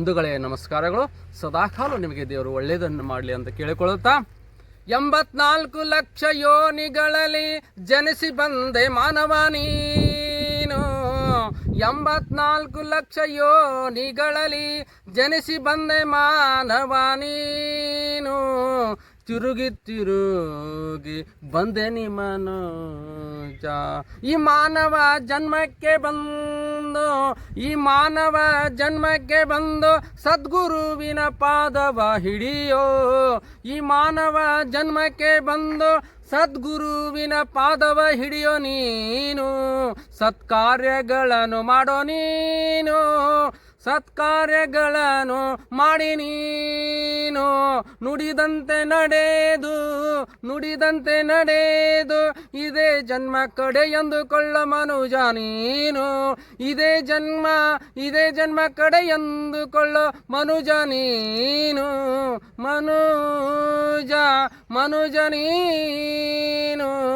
ಬಂಧುಗಳೇ, ನಮಸ್ಕಾರಗಳು. ಸದಾಕಾಲ ನಿಮಗೆ ದೇವರು ಒಳ್ಳೆಯದನ್ನು ಮಾಡಲಿ ಅಂತ ಕೇಳಿಕೊಳ್ಳುತ್ತಾ, ಎಂಬತ್ನಾಲ್ಕು ಲಕ್ಷ ಯೋನಿಗಳಲ್ಲಿ ಜನಿಸಿ ಬಂದೆ ಮಾನವ ನೀನು. ಎಂಬತ್ನಾಲ್ಕು ಲಕ್ಷ ಯೋನಿಗಳಲ್ಲಿ ಜನಿಸಿ ಬಂದೆ ಮಾನವ ನೀನು. ತಿರುಗಿ ತಿರುಗಿ ಬಂದೆ ನಿಮ್ಮನೋಜ ಈ ಮಾನವ ಜನ್ಮಕ್ಕೆ ಬಂದು ಈ ಮಾನವ ಜನ್ಮಕ್ಕೆ ಬಂದು ಸದ್ಗುರುವಿನ ಪಾದವ ಹಿಡಿಯೋ. ಈ ಮಾನವ ಜನ್ಮಕ್ಕೆ ಬಂದು ಸದ್ಗುರುವಿನ ಪಾದವ ಹಿಡಿಯೋ ನೀನು. ಸತ್ಕಾರ್ಯಗಳನ್ನು ಮಾಡೋ ನೀನು. ಸತ್ಕಾರ್ಯಗಳನ್ನು ಮಾಡಿ ನೀನು. ನುಡಿದಂತೆ ನಡೆದು ನುಡಿದಂತೆ ನಡೆದು ಇದೇ ಜನ್ಮ ಕಡೆ ಎಂದುಕೊಳ್ಳ ಮನುಜ ನೀನು. ಇದೇ ಜನ್ಮ ಇದೇ ಜನ್ಮ ಕಡೆ ಎಂದುಕೊಳ್ಳ ಮನುಜ ನೀನು. ಮನುಜ ಮನುಜ ನೀನು.